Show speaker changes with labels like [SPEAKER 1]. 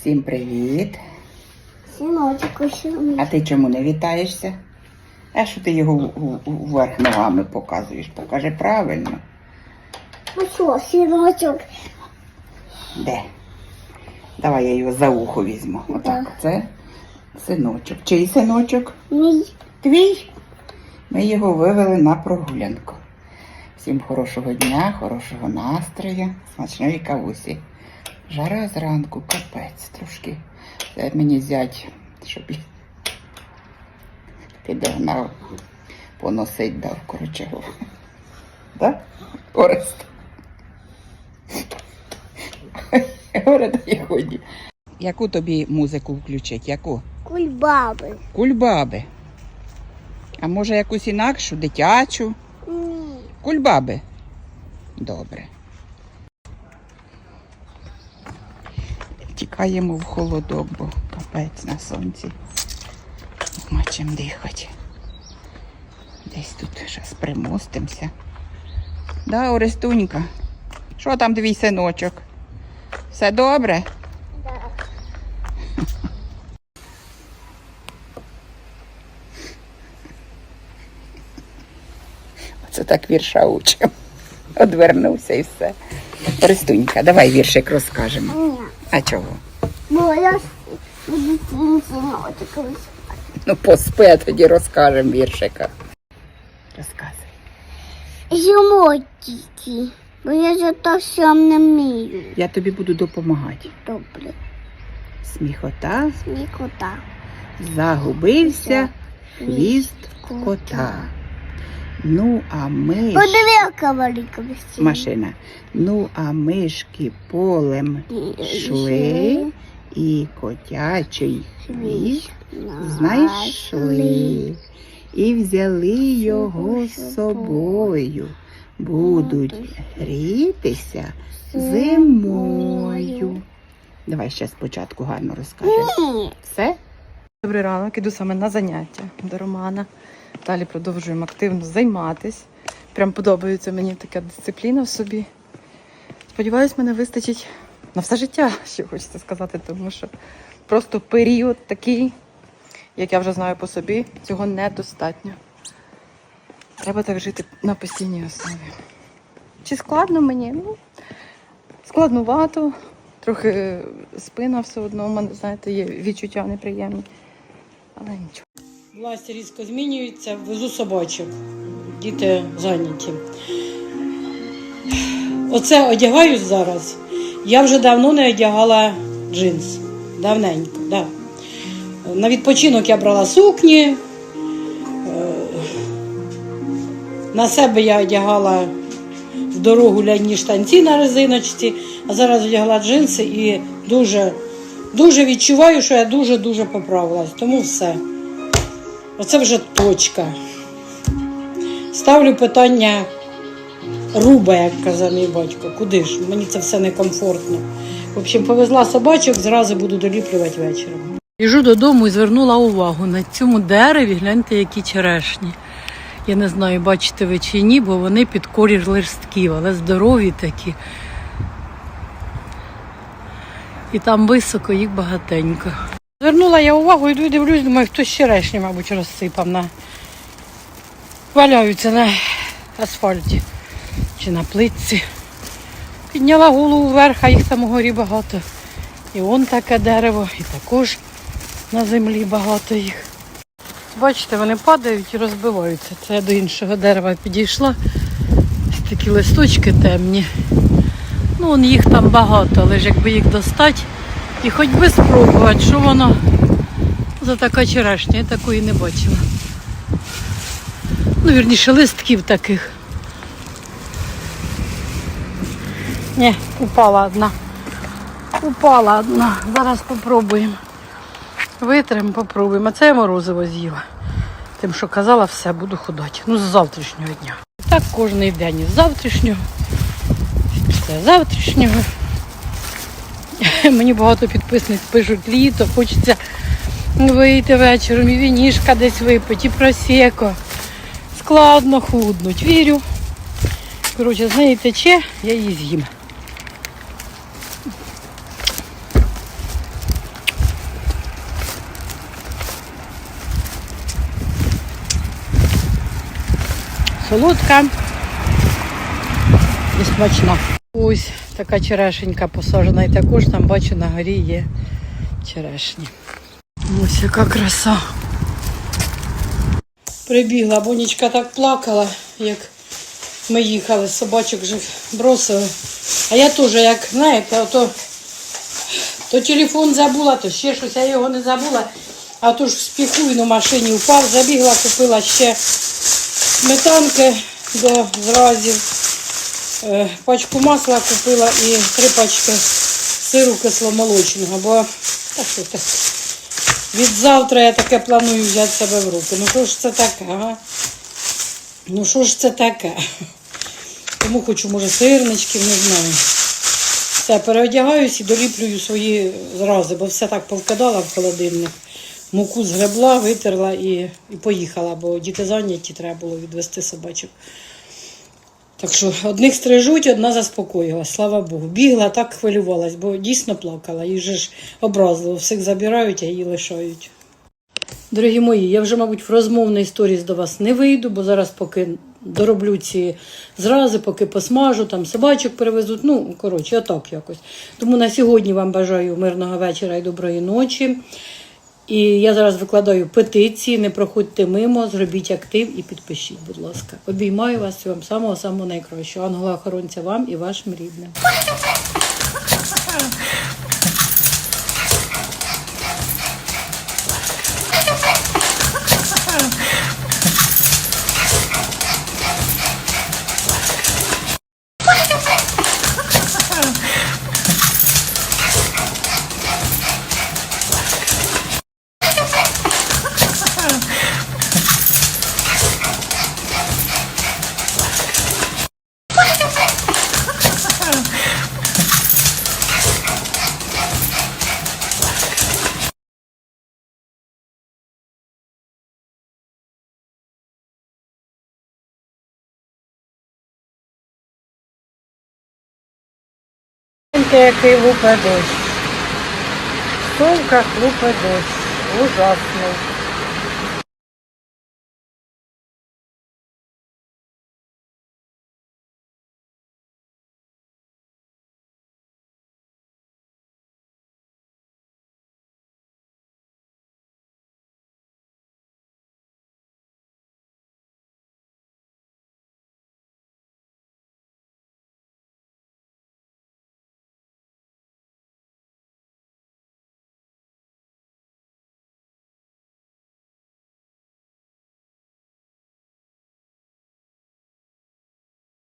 [SPEAKER 1] Всім привіт.
[SPEAKER 2] Синочок
[SPEAKER 1] А ти чому не вітаєшся? А що ти його вверх ногами показуєш? Покажи правильно.
[SPEAKER 2] Ну що, синочок?
[SPEAKER 1] Де? Давай я його за ухо візьму. Отак.
[SPEAKER 2] Так.
[SPEAKER 1] Це синочок. Чий синочок?
[SPEAKER 2] Мій.
[SPEAKER 1] Твій. Ми його вивели на прогулянку. Всім хорошого дня, хорошого настрою, смачної кавусі. Жара зранку, капець трошки. Це мені зять, щоб підогнав, поносить дав, коротше. Так? Орест. Ході. Яку тобі музику включить? Яку?
[SPEAKER 2] Кульбаби.
[SPEAKER 1] Кульбаби. А може якусь інакшу, дитячу?
[SPEAKER 2] Ні.
[SPEAKER 1] Кульбаби. Добре. Тікаємо в холодок, бо капець на сонці. Нема чим дихати. Десь тут зараз примостимося. Да, Орестунька? Що там твій синочок? Все добре?
[SPEAKER 2] Да.
[SPEAKER 1] Це так вірша учим. Одвернувся і все. Орестунька, давай віршик розкажемо. А чого?
[SPEAKER 2] Бо я буду свій висипати.
[SPEAKER 1] Ну, поспи, а тоді розкажемо віршика. Розказуй.
[SPEAKER 2] Тільки. Бо я ж то все не вмію.
[SPEAKER 1] Я тобі буду допомагати.
[SPEAKER 2] Добре.
[SPEAKER 1] Сміхота
[SPEAKER 2] Смікота.
[SPEAKER 1] загубився хвіст кота. Ну, а ми ж...
[SPEAKER 2] Подиви, яка велика весілля.
[SPEAKER 1] машина. Ну, а мишки полем йшли і котячий хвіст знайшли і взяли його з собою. Будуть грітися зимою. Давай ще спочатку гарно розкажемо. Все?
[SPEAKER 3] Добрий ранок, іду саме на заняття до Романа. Далі продовжуємо активно займатись. Прям подобається мені така дисципліна в собі. Сподіваюсь, мене вистачить на все життя, що хочеться сказати, тому що просто період такий, як я вже знаю по собі, цього недостатньо. Треба так жити на постійній основі. Чи складно мені? Ну, складнувато. Трохи спина все одно, у мене, знаєте, є відчуття неприємні. Але нічого.
[SPEAKER 4] Власті різко змінюються, везу собачок. Діти зайняті. Оце одягаюсь зараз. Я вже давно не одягала джинс. Давненько, да. На відпочинок я брала сукні. Е, На себе я одягала в дорогу ляні штанці на резиночці, а зараз одягла джинси і дуже, дуже відчуваю, що я дуже-дуже поправилась. Тому все. Оце вже точка. Ставлю питання руба, як казав мій батько. Куди ж? Мені це все некомфортно. В общем, повезла собачок, зразу буду доліплювати вечором.
[SPEAKER 5] Біжу додому і звернула увагу на цьому дереві. Гляньте, які черешні. Я не знаю, бачите ви чи ні, бо вони під корір листків, але здорові такі. І там високо їх багатенько. Звернула я увагу, йду і дивлюсь, думаю, хтось черешні, мабуть, розсипав на валяються на асфальті чи на плитці. Підняла голову вверх, а їх там угорі багато. І он таке дерево, і також на землі багато їх. Бачите, вони падають і розбиваються. Це я до іншого дерева підійшла. Ось такі листочки темні. Ну, он їх там багато, але ж якби їх достати і хоч би спробувати, що воно за така черешня, я такої не бачила. Ну, вірніше, листків таких. Ні, упала одна. Упала одна. Зараз попробуємо. Витримо, попробуємо. А це я морозиво з'їла. Тим, що казала, все, буду ходати. Ну, з завтрашнього дня. Так кожен день із завтрашнього. Після завтрашнього. Мені багато підписниць пишуть літо, хочеться вийти вечором, і вінішка десь випити, і просеко. Складно худнуть. Вірю. Коротше, з неї тече, я її з'їм. Солодка і смачна. Ось така черешенька посаджена, і також там бачу на горі є черешні. Ось яка краса.
[SPEAKER 4] Прибігла, бонечка так плакала, як ми їхали, собачок же бросили. А я теж, як знаєте, то, то телефон забула, то ще щось, я його не забула. А то ж в спіху машині впав, забігла, купила ще сметанки до зразів, е, пачку масла купила і три пачки сиру кисломолочного, бо та що це? Від завтра я таке планую взяти себе в руки. Ну що ж це таке, ага? Ну що ж це таке? Тому хочу, може, сирничків, не знаю. Все, переодягаюсь і доліплюю свої зрази, бо все так повкидала в холодильник. Муку згребла, витерла і, і поїхала, бо діти зайняті, треба було відвести собачок. Так що одних стрижуть, одна заспокоїлась, слава Богу. Бігла, так хвилювалась, бо дійсно плакала. Їх же ж образливо, всіх забирають, а її лишають. Дорогі мої, я вже, мабуть, в розмовний сторіс до вас не вийду, бо зараз поки дороблю ці зрази, поки посмажу, там собачок перевезуть. Ну, коротше, отак якось. Тому на сьогодні вам бажаю мирного вечора і доброї ночі. І я зараз викладаю петиції, не проходьте мимо, зробіть актив і підпишіть, будь ласка. Обіймаю вас всього самого самого найкращого. Ангела охоронця вам і вашим рідним.
[SPEAKER 5] Який лупе дощ. В сумках лупе дощ. Ужасний.